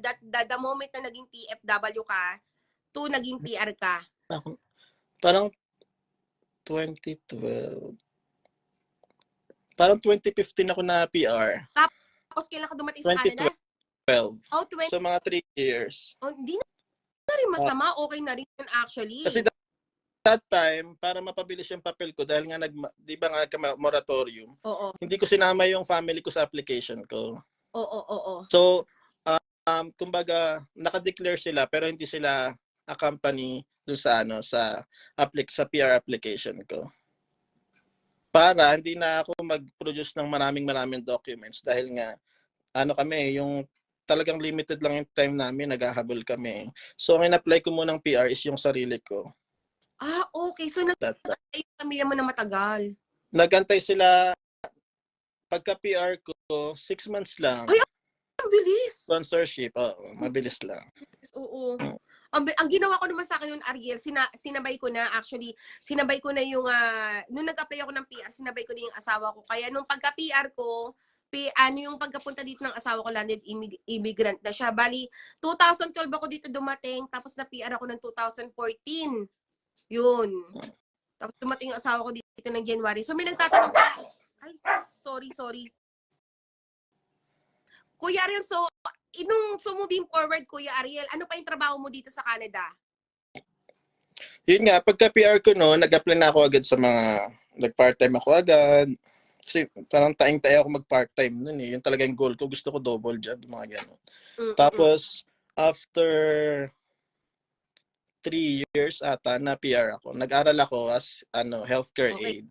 that, the, the moment na naging PFW ka, to naging PR ka? Ako- Parang 2012. Parang 2015 ako na PR. Tapos kailan ka dumating sa Canada? 2012. Oh, 20, So mga 3 years. oh, hindi na, na rin masama. Okay na rin yun actually. Kasi that, that time, para mapabilis yung papel ko, dahil nga nag, di ba nga moratorium, Oo, hindi ko sinama yung family ko sa application ko. oo, oo, oo. So, um, kumbaga, nakadeclare sila pero hindi sila accompany dun sa ano sa applic sa PR application ko. Para hindi na ako mag-produce ng maraming maraming documents dahil nga ano kami yung talagang limited lang yung time namin, naghahabol kami. So, ang in-apply ko munang PR is yung sarili ko. Ah, okay. So, nag That, yung pamilya mo na matagal. nagantay sila pagka PR ko, six months lang. Ay, Ang bilis. Sponsorship, oo, mabilis lang. Oo. Ang, bi- ang ginawa ko naman sa akin yung Ariel, sina, sinabay ko na actually, sinabay ko na yung, ah, nung nag-apply ako ng PR, sinabay ko na yung asawa ko. Kaya nung pagka-PR ko, P, ano yung pagkapunta dito ng asawa ko, landed immig- immigrant na siya. Bali, 2012 ako dito dumating, tapos na PR ako ng 2014. Yun. Tapos dumating yung asawa ko dito ng January. So may nagtatanong ay, sorry, sorry. Kuya Ariel, so, inung so moving forward, Kuya Ariel, ano pa yung trabaho mo dito sa Canada? Yun nga, pagka PR ko no, nag-apply na ako agad sa mga, nag-part-time ako agad. Kasi parang taing-tayo ako mag-part-time nun eh. Yung talaga yung goal ko. Gusto ko double job, mga gano'n. Mm-mm. Tapos, after three years ata na PR ako, nag-aral ako as ano healthcare Okay. aid.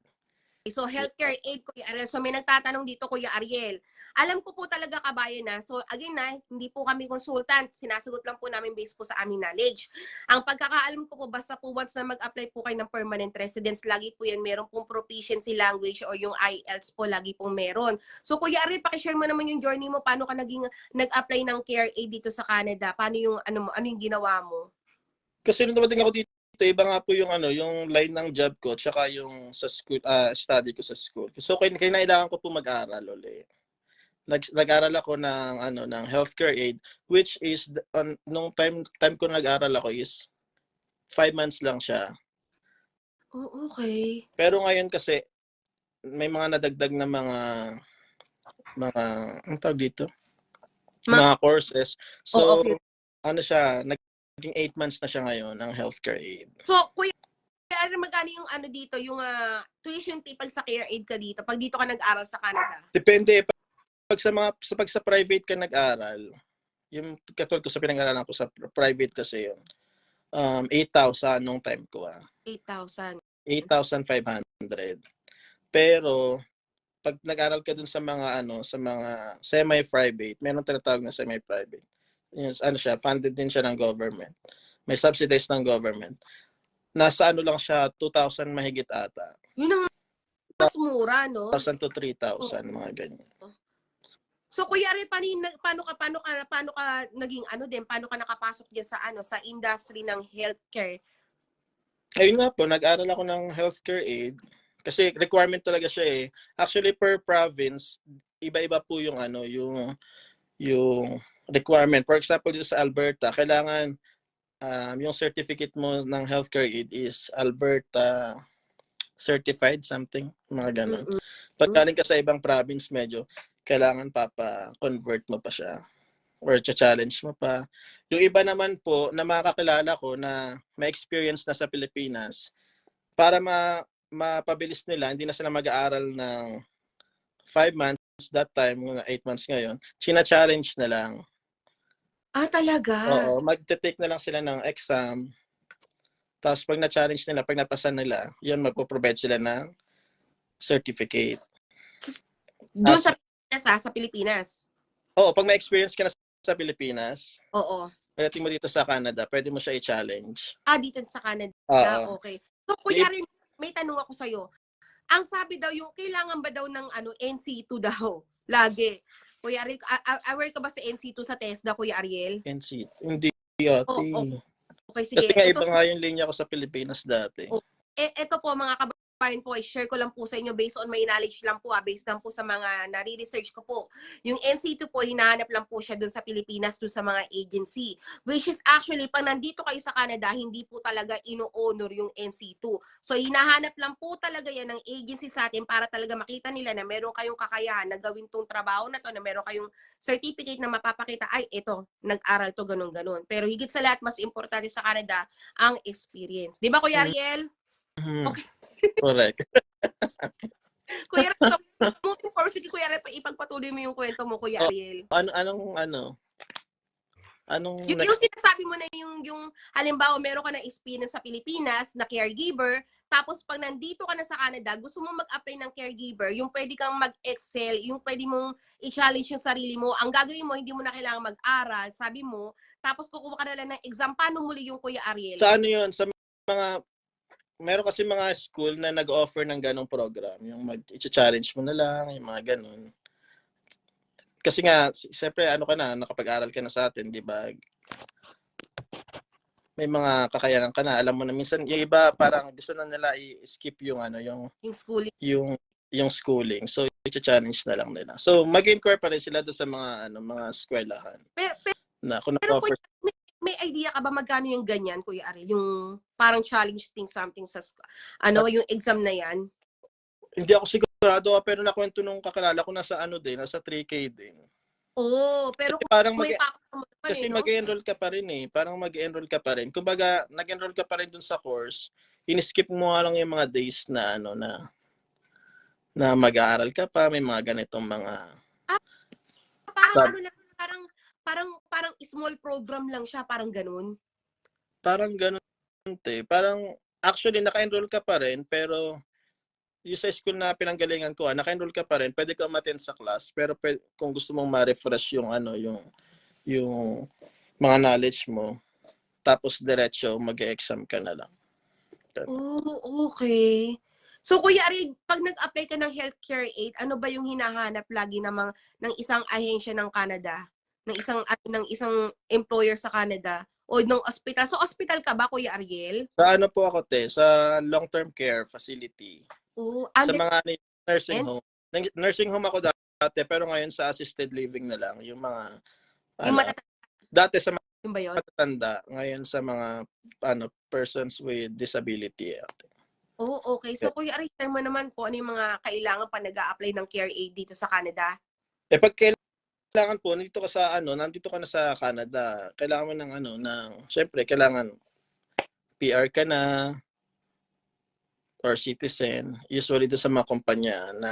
So, healthcare aid, Kuya Ariel. So, may nagtatanong dito, Kuya Ariel. Alam ko po talaga kabayan na. So, again na, hindi po kami consultant. Sinasagot lang po namin based po sa aming knowledge. Ang pagkakaalam ko po, basta po once na mag-apply po kayo ng permanent residence, lagi po yan, meron pong proficiency language or yung IELTS po, lagi pong meron. So, Kuya Ariel, pakishare mo naman yung journey mo. Paano ka naging nag-apply ng care aid dito sa Canada? Paano yung, ano ano yung ginawa mo? Kasi nung dumating ako dito, iba nga po yung ano, yung line ng job ko tsaka yung sa school ah, study ko sa school. So kailangan ko po mag-aral ulit. Nag, nag-aral ako ng ano ng healthcare aid which is on, nung time time ko nag-aral ako is five months lang siya. Oh, okay. Pero ngayon kasi may mga nadagdag na mga mga ang tawag dito? Ma- mga courses. So Oo, okay. ano siya, naging eight months na siya ngayon ang healthcare aid. So, Kuya, ano magkano yung ano dito, yung ah, tuition fee pag sa care aid ka dito, pag dito ka nag-aral sa Canada? Depende pag sa mga sa pag sa private ka nag-aral, yung katulad ko sa pinag-aralan ko sa private kasi yun. Um 8,000 nung time ko ah. 8,000. 8,500. Pero pag nag-aral ka dun sa mga ano, sa mga semi-private, meron tinatawag na semi-private. Yung, ano siya, funded din siya ng government. May subsidized ng government. Nasa ano lang siya, 2,000 mahigit ata. Yun ang mas mura, no? 1,000 to 3,000, mga ganyan. So, Kuya Ray, paano, paano ka, paano ka, paano ka naging ano din, paano ka nakapasok diyan sa ano, sa industry ng healthcare? Ayun nga po, nag-aral ako ng healthcare aid. Kasi requirement talaga siya eh. Actually, per province, iba-iba po yung ano, yung yung requirement. For example, dito sa Alberta, kailangan um, yung certificate mo ng healthcare aid is Alberta certified something, mga ganun. Pag galing ka sa ibang province, medyo kailangan papa-convert mo pa siya or challenge mo pa. Yung iba naman po na makakilala ko na may experience na sa Pilipinas, para ma mapabilis nila, hindi na sila mag-aaral ng five months that time, mga eight months ngayon, china-challenge na lang. Ah, talaga? Oo, magte-take na lang sila ng exam. Tapos pag na-challenge nila, pag napasa nila, yun magpo-provide sila ng certificate. Doon Ah, sa sa Pilipinas. Oo, pag may experience ka na sa Pilipinas, Oo. pagdating mo dito sa Canada, pwede mo siya i-challenge. Ah, dito sa Canada. Oo. Okay. So, Kuya Ray, may tanong ako sa'yo. Ang sabi daw, yung kailangan ba daw ng ano, NC2 daw? Lagi. Kuya Ariel, a- a- aware ka ba sa NC2 sa TESDA, Kuya Ariel? NC. Hindi ate. Oo, oo. Okay, sige. Kasi nga Ito, iba nga yung linya ko sa Pilipinas dati. Oh. eh, ito po mga kababayan po, i-share ko lang po sa inyo based on my knowledge lang po, ah, based lang po sa mga nare-research ko po. Yung NC2 po, hinahanap lang po siya dun sa Pilipinas, dun sa mga agency. Which is actually, pag nandito kayo sa Canada, hindi po talaga ino-honor yung NC2. So, hinahanap lang po talaga yan ng agency sa atin para talaga makita nila na meron kayong kakayahan na gawin tong trabaho na to, na meron kayong certificate na mapapakita, ay, ito, nag-aral to, ganun-ganun. Pero higit sa lahat, mas importante sa Canada, ang experience. Di ba, Kuya Mm. Ariel? Mhm. Okay. Correct. Kuya Ariel, so, forward, sige Kuya pa- ipagpatuloy mo yung kwento mo, Kuya Oh. Ariel. Ano, anong, ano? Anong, Yung, next- yung sinasabi mo na yung, yung halimbawa meron ka na experience sa Pilipinas na caregiver, tapos pag nandito ka na sa Canada, gusto mo mag-apply ng caregiver, yung pwede kang mag-excel, yung pwede mong i-challenge yung sarili mo, ang gagawin mo, hindi mo na kailangan mag-aral, sabi mo, tapos kukuha ka na lang ng exam. Paano muli yung Kuya Ariel? sa ano yun? Sa mga, meron kasi mga school na nag-offer ng ganong program. Yung mag-challenge mo na lang, yung mga ganon. Kasi nga, siyempre, ano ka na, nakapag-aral ka na sa atin, di ba? May mga kakayanan ka na. Alam mo na, minsan, yung iba, parang gusto na nila i-skip yung, ano, yung, Yung schooling. yung, yung schooling. So, i-challenge na lang nila. So, rin sila doon sa mga, ano, mga eskwelahan Pero, pero, na kung pero Kuya, may, may idea ka ba magkano yung ganyan, Kuya Ariel? Yung parang challenge thing something sa, ano, yung exam na yan? Hindi ako sigurado ah, pero nakwento nung kakilala ko nasa ano din, nasa 3K din. Oo, pero Kasi parang kung mag may pakita mo pa kasi eh, no? mag-enroll ka pa rin eh. Parang mag-enroll ka pa rin. Kumbaga, nag-enroll ka pa rin dun sa course. In-skip mo nga lang yung mga days na ano na na mag-aaral ka pa, may mga ganitong mga parang Sab- ano lang, parang parang small program lang siya, parang ganun. parang ganun te. Parang actually naka-enroll ka pa rin pero yung sa school na pinanggalingan ko, ah, naka-enroll ka pa rin, pwede ka umattend sa class, pero pwede, kung gusto mong ma-refresh yung ano, yung yung mga knowledge mo, tapos diretso mag-exam ka na lang. Oh, okay. So Kuya Ariel, pag nag-apply ka ng healthcare aid, ano ba yung hinahanap lagi ng mga ng isang ahensya ng Canada, ng isang ano, ng isang employer sa Canada o ng hospital? So hospital ka ba Kuya Ariel? Sa ano po ako te, sa long-term care facility. Oh, Sa mga ano, nursing And- home. Nursing home ako dati, pero ngayon sa assisted living na lang. Yung mga, yung ano, dati sa mga yun ba yun? matatanda, ngayon sa mga ano persons with disability. Oh, okay. So Kuya Ariel, share mo naman po ano yung mga kailangan pa nag-a-apply ng care aid dito sa Canada? Eh pag kailangan po, nandito ka sa ano, nandito ka na sa Canada, kailangan mo ng ano, ng, syempre, kailangan PR ka na, or citizen, usually doon sa mga kumpanya na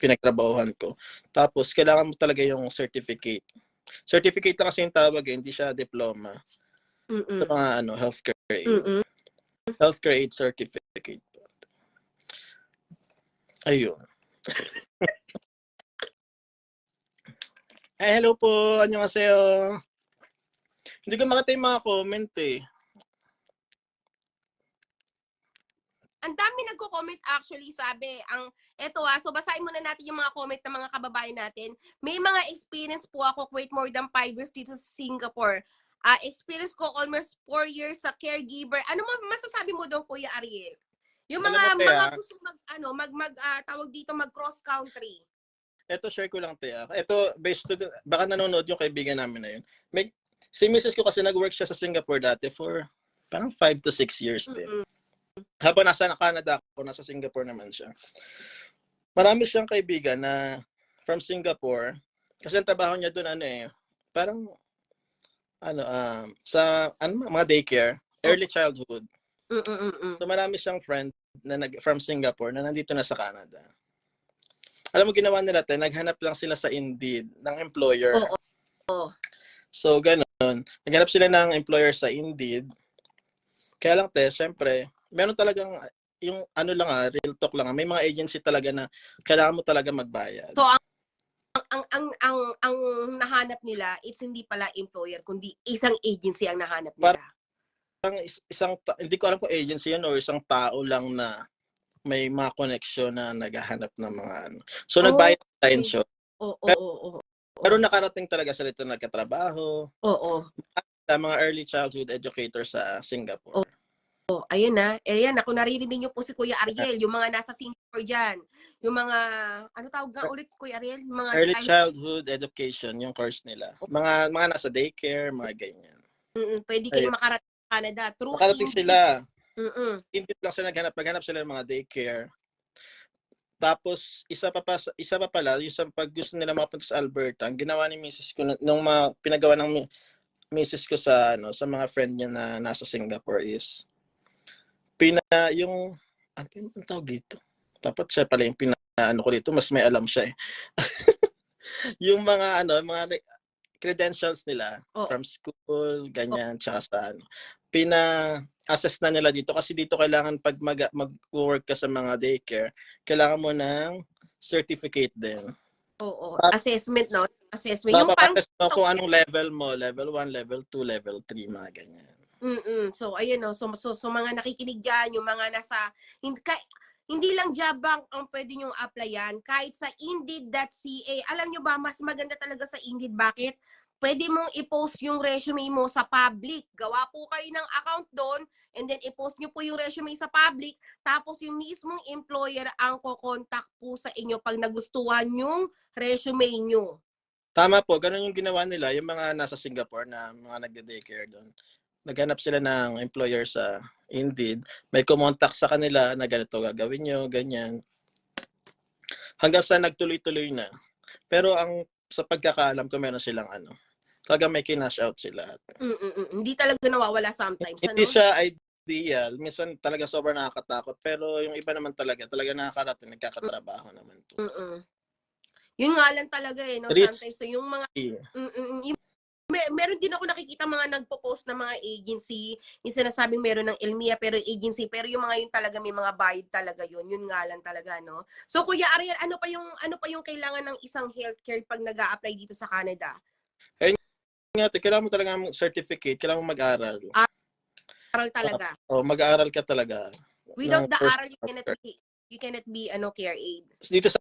pinagtrabahuhan ko. Tapos, kailangan mo talaga yung certificate. Certificate na kasi yung tawag, eh, hindi siya diploma. Mm-mm. Sa mga ano, healthcare aid. Mm-mm. Healthcare aid certificate. Ayun. Ay, hello po. Annyeonghaseyo. Hindi ko makita yung mga comment eh. ang dami nagko-comment actually, sabi, ang eto ah, so basahin muna natin yung mga comment ng mga kababayan natin. May mga experience po ako, wait more than 5 years dito sa Singapore. Ah, experience ko almost 4 years sa caregiver. Ano mo masasabi mo doon, Kuya Ariel? Yung Alam mga mo, Tea, mga gusto mag ano, mag mag ah, tawag dito mag cross country. Ito, share ko lang, Tia. Ito, based to, baka nanonood yung kaibigan namin na yun. May, si Mrs. ko kasi nag-work siya sa Singapore dati for parang 5 to 6 years din. Mm-mm. habang nasa Canada ako, nasa Singapore naman siya. Marami siyang kaibigan na from Singapore. Kasi ang trabaho niya doon ano eh, parang ano um, sa ano mga daycare, early childhood. Mm-mm-mm. So marami siyang friend na nag, from Singapore na nandito na sa Canada. Alam mo ginawa nila te, naghanap lang sila sa Indeed ng employer. Oo. Oo. So ganun, naghanap sila ng employer sa Indeed. Kaya lang te, syempre, meron talagang yung ano lang ah, real talk lang ah, may mga agency talaga na kailangan mo talaga magbayad. So, ang ang ang ang ang nahanap nila it's hindi pala employer kundi isang agency ang nahanap nila. Parang is- isang ta- hindi ko alam kung agency yun or isang tao lang na may mga connection na naghahanap ng mga ano. So Oh, nagbayad tayo siya. Oo, oo, oo. Pero nakarating talaga sila ito nagkatrabaho Oo. sa mga early childhood educator sa Singapore. Oh, ayan na. Ayan, ako naririnig niyo po si Kuya Ariel, yung mga nasa Singapore dyan. Yung mga, ano tawag nga ulit, Kuya Ariel? Yung mga Early time- childhood education, yung course nila. Mga mga nasa daycare, mga ganyan. Mm-mm, pwede kayong makarating sa Canada. Through Makarating Indeed. sila. Mm-mm. Hindi lang sila naghanap, naghanap sila ng mga daycare. Tapos, isa pa, pa isa pa pala, yung sa pag gusto nila mapunta sa Alberta, ang ginawa ni Mrs. ko, nung mga pinagawa ng Mrs. ko sa, ano, sa mga friend niya na nasa Singapore is, pina, yung, ano yung tawag dito? Dapat siya pala yung pina, ano ko dito, mas may alam siya eh. yung mga, ano, mga re- credentials nila Oo. from school, ganyan, tsaka sa ano, pina-assess na nila dito kasi dito kailangan pag mag, mag-work ka sa mga daycare, kailangan mo ng certificate din. Oo. Tap- Assessment, no? Assessment. Yung parang, mo kung anong level mo, level 1, level 2, level 3, mga ganyan. mm So, ayun, no? So, so, so, mga nakikinig dyan, yung mga nasa, hindi, ka, hindi lang job bank ang pwede nyong applyan. Kahit sa Indeed.ca, alam nyo ba, mas maganda talaga sa Indeed. Bakit? Pwede mong i-post yung resume mo sa public. Gawa po kayo ng account doon, and then i-post nyo po yung resume sa public, tapos yung mismong employer ang kokontak po sa inyo pag nagustuhan yung resume nyo. Tama po, ganun yung ginawa nila, yung mga nasa Singapore na mga nagde-daycare doon. Naghanap sila ng employer sa Indeed. May kumontak sa kanila na ganito gagawin nyo, ganyan. Hanggang sa nagtuloy-tuloy na. Pero ang sa pagkakaalam ko, meron silang ano, talaga may kinash out sila. Mm-mm-mm. Hindi talaga nawawala sometimes. Hindi ano? siya ideal. Minsan talaga sobrang nakakatakot. Pero yung iba naman talaga, talaga nakakarating, nagkakatrabaho naman po. Mm-mm. Yun nga lang talaga eh, no? Risk. Sometimes, so yung mga, Yeah. mm-mm, yung, may, meron din ako nakikita mga nagpo-post na mga agency, yung sinasabing meron ng Elmia pero agency, pero yung mga yun talaga may mga bayad talaga yun. Yun nga lang talaga, no? So Kuya Ariel, ano pa yung ano pa yung kailangan ng isang healthcare pag nag apply dito sa Canada? Nga, kailangan mo talaga ng certificate, kailangan mo mag-aral. Aral talaga. O, mag-aaral ka talaga. Without the aral, you cannot be, you cannot be ano care aid. dito sa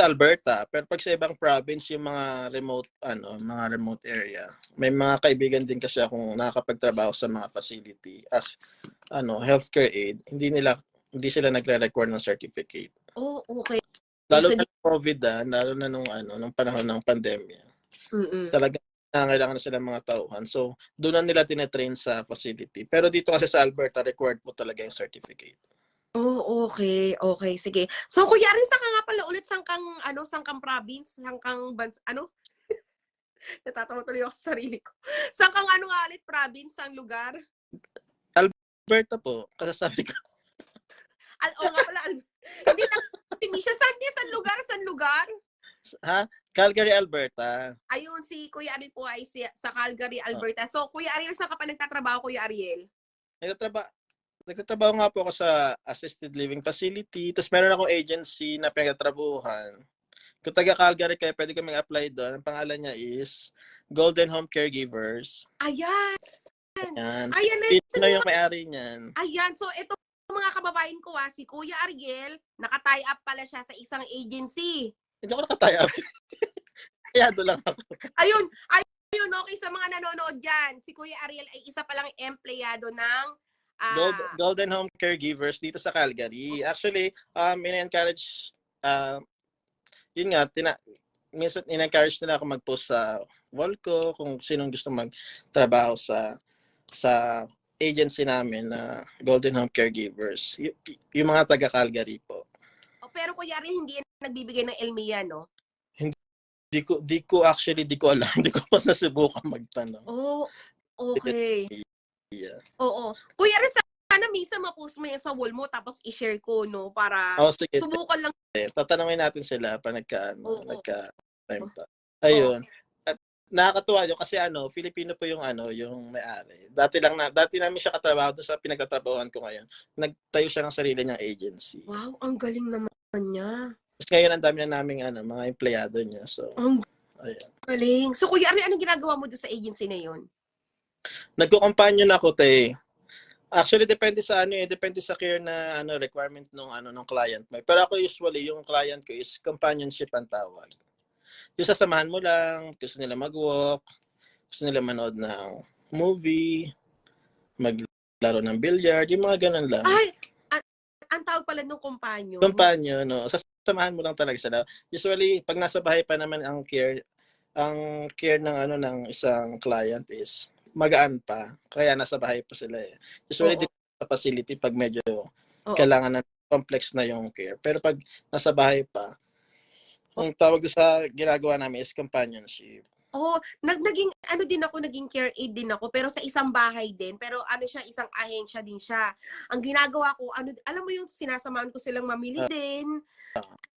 Alberta, pero pag sa ibang province, yung mga remote, ano, mga remote area, may mga kaibigan din kasi akong nakakapagtrabaho sa mga facility as, ano, healthcare aid, hindi nila, hindi sila nagre-require ng certificate. Oh, okay. Lalo So, na COVID, ah, lalo na nung, ano, nung panahon ng pandemya. Mm-mm. Talaga, kailangan na sila ng mga tauhan. So, doon na nila tinetrain sa facility. Pero dito kasi sa Alberta, required mo talaga yung certificate. Oh, okay. Okay, sige. So, Kuya Aris, saan ka nga pala ulit? Saan kang, ano, saan kang province? Saan kang bans, ano? Natatawa tuloy ako sa sarili ko. Saan kang ano nga ulit, province? Saan lugar? Alberta po, kasi sabi ko, Al, oh, nga pala, al, hindi na, si Misha, saan di? Saan lugar? Saan lugar? ha? Calgary, Alberta. Ayun, si Kuya Ariel po ay si, sa Calgary, Alberta. So, Kuya Ariel, saan ka pa nagtatrabaho, Kuya Ariel? Nagtatrabaho, nagtatrabaho nga po ako sa assisted living facility. Tapos meron akong agency na pinagtatrabuhan. Kung taga Calgary kayo, pwede kami apply doon. Ang pangalan niya is Golden Home Caregivers. Ayan! Yan. Ayan na Pino yung may-ari niyan. Ayan, so ito mga kababayan ko ah, si Kuya Ariel, naka-tie up pala siya sa isang agency. Hindi ako nakataya. Kaya doon lang ako. Ayun, ayun, okay sa mga nanonood dyan. Si Kuya Ariel ay isa palang empleyado ng ah, Gold, Golden Home Caregivers dito sa Calgary. Actually, um, in-encourage, uh, yun nga, tina, minsan in-encourage nila ako mag-post sa wall ko kung sinong gusto magtrabaho sa sa agency namin na Golden Home Caregivers. Y- y- yung mga taga Calgary po. Pero Kuya Ariel hindi yan nagbibigay ng Elmia, no? Di ko, di ko actually, di ko alam. Di ko pa nasubukan magtanong. Oh, okay. Yeah. Oo. Kuya Ariel, sana minsan ma-post mo yan sa wall mo tapos i-share ko, no? Para Oh, sige. subukan lang. tatanungin natin sila pa nagka, ano, Oo. nagka time pa. Ayun. At nakakatuwa yun kasi ano, Filipino po yung ano, yung may-ari. Dati lang na, dati namin siya katrabaho doon sa pinagtatrabahuan ko ngayon. Nagtayo siya ng sarili niyang agency. Wow, ang galing naman niya. Tapos ngayon ang dami na naming ano, mga empleyado niya. So, Ang ayan. galing. So Kuya Ariel, anong ginagawa mo doon sa agency na yon? Nagko-companion ako, te. Actually, depende sa ano eh, depende sa care na ano requirement ng ano ng client mo. Pero ako usually yung client ko is companionship ang tawag. Yung sasamahan mo lang, gusto nila mag-walk, gusto nila manood ng movie, mag laro ng billiard, yung mga ganun lang. Ay, tawag pala ng kumpanyo. Kumpanyo, no? Sasamahan mo lang talaga sila. Usually, pag nasa bahay pa naman ang care, ang care ng ano ng isang client is magaan pa. Kaya nasa bahay pa sila eh. Usually, dito sa facility, pag medyo Oo. kailangan na complex na yung care. Pero pag nasa bahay pa, ang tawag sa ginagawa namin is companionship. Oo, nag, naging, ano din ako, naging care aid din ako, pero sa isang bahay din. Pero ano siya, isang ahensya din siya. Ang ginagawa ko, ano, alam mo yung sinasamahan ko silang mamili Ah. din.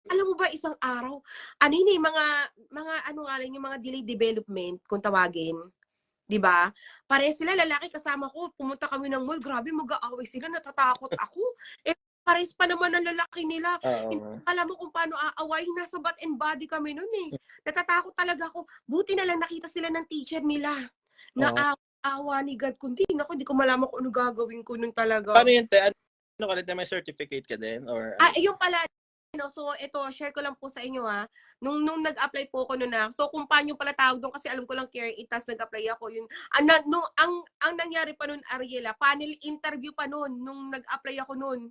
Alam mo ba, isang araw, ano yun eh, mga, mga, ano nga lang, yung mga delay development, kung tawagin. 'di ba? Pare sila lalaki kasama ko, pumunta kami ng mall, grabe mag-aaway sila, natatakot ako. Eh pares pa naman ang lalaki nila. Oo. Alam mo kung paano aaway, nasa bat and body kami noon eh. Natatakot talaga ako. Buti na lang nakita sila ng teacher nila. Na Oo. awa ni God. Kundi, naku, hindi ko malaman kung ano gagawin ko nun talaga. Paano yun, te? Ano ka rin? May certificate ka din? Or, Ah, yung pala, no, so ito, share ko lang po sa inyo ha. Nung, nung nag-apply po ako noon na, so kung paano pala tawag doon kasi alam ko lang care it, tas nag-apply ako yun. Ang, na- nung, ang, ang nangyari pa noon, Ariela, panel interview pa noon, nung nag-apply ako noon.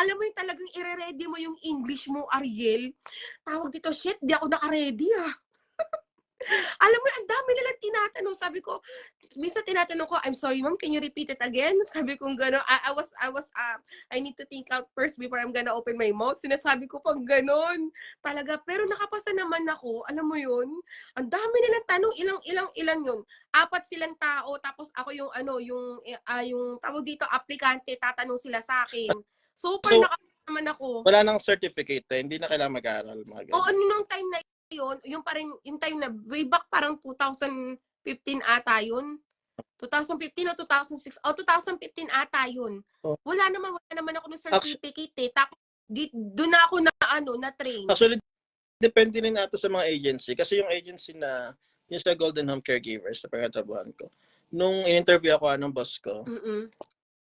Alam mo yung talagang ire-ready mo yung English mo, Ariel. Tawag dito, shit, di ako naka-ready ah. Alam mo, ang dami nilang tinatanong. Sabi ko, minsan tinatanong ko, I'm sorry ma'am, can you repeat it again? Sabi ko gano'n, I, I was, I was, uh, I need to think out first before I'm gonna open my mouth. Sinasabi ko pang ganon. Talaga. Pero nakapasa naman ako. Alam mo yun? Ang dami nilang tanong. Ilang, ilang, ilan yun? Apat silang tao. Tapos ako yung ano, yung, uh, yung tawag dito, aplikante. Tatanong sila sa akin. Super So, nakapasa naman ako. wala nang certificate, te. Hindi na kailangan mag-aaral. Oo, nung time na yun, yung pa rin, yung time na, way back parang 2015 ata yun. 2015 o 2006, o 2015 ata yun. Oh. Wala naman, wala naman ako ng certificate eh. Tapos, di, doon na ako na, ano, na train. Actually, depende rin ata sa mga agency. Kasi yung agency na, yung sa Golden Home Caregivers, sa pagkatrabuhan ko, nung in-interview ako, anong boss ko, Mm-mm.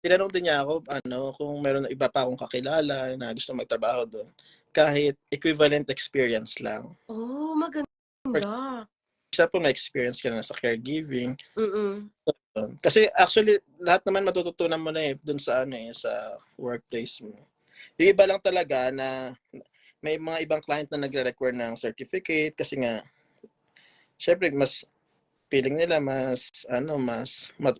tinanong din niya ako, ano, kung meron iba pa akong kakilala na gusto magtrabaho doon. Kahit equivalent experience lang. Oh, maganda. Isa po may experience ka na sa caregiving. Mm-mm. Doon. Kasi actually, lahat naman matututunan mo na eh, doon sa, ano eh, sa workplace mo. Yung iba lang talaga na may mga ibang client na nagre-require ng certificate kasi nga, syempre, mas feeling nila mas ano mas ma,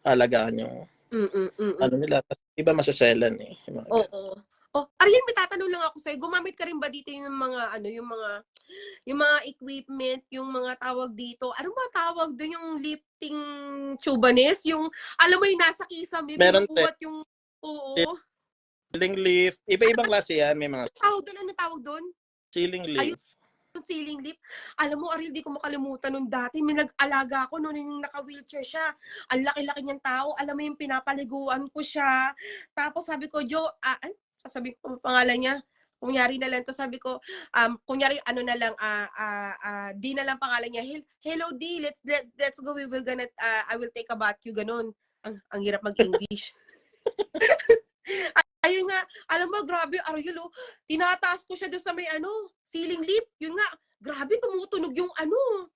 maalagaan yung Mm-mm. Mm-mm. ano nila iba masaselan eh yung mga Oo. Oh, Ariel, may tatanong lang ako sa'yo. Gumamit ka rin ba dito yung mga, ano, yung mga, yung mga equipment, yung mga tawag dito? Ano ba tawag doon yung lifting tubanes? Yung, alam mo yung nasa kisame, Meron, binubuhat yung, oo. ceiling lift iba-ibang klase yan may mga Tawag doon, ano tawag doon? ceiling lift Yung ceiling lift. Alam mo, Ariel, di ko makalimutan nung dati. May nag-alaga ako noon yung naka-wheelchair siya. Ang laki-laki niyang tao. Alam mo yung pinapaliguan ko siya. Tapos sabi ko, Jo, ah, ay, sasabihin ko ang pangalan niya. Kunyari na lang to sabi ko, um, kunyari ano na lang, ah, ah, ah, di na lang pangalan niya. "Hel- Hello D, let's let, let's go. We will gonna, ah, I will take a bath you, ganun. Ang, ang hirap mag-English. Ayun nga, alam mo, grabe, Ariel, oh, tinataas ko siya doon sa may ano, ceiling lip. Yun nga, grabe, tumutunog yung ano,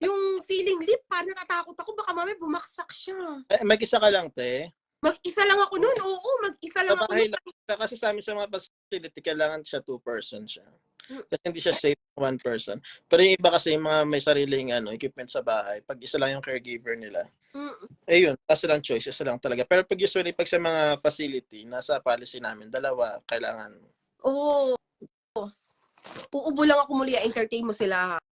yung ceiling lip. Parang natatakot ako, baka mamaya bumaksak siya. eh, may isa ka lang te Mag-isa lang ako noon, oo, mag-isa lang Sa ako bahay noon. lang. kasi sa amin sa mga facility kailangan siya two person siya Mm. kasi hindi siya safe one person pero yung iba kasi yung mga may sariling ano equipment sa bahay pag isa lang yung caregiver nila Mm, eh yun kasi lang choice isa lang talaga pero pag usually pag sa mga facility nasa policy namin dalawa kailangan Oo. Uubo lang ako muli, entertain mo sila ha.